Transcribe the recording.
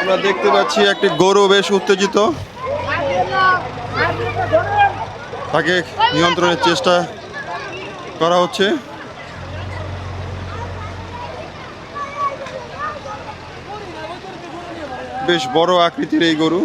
আমরা দেখতে পাচ্ছি একটি গরু বেশ উত্তেজিত। তাকে নিয়ন্ত্রণের চেষ্টা করা হচ্ছে। বেশ বড় আকৃতির এই গরু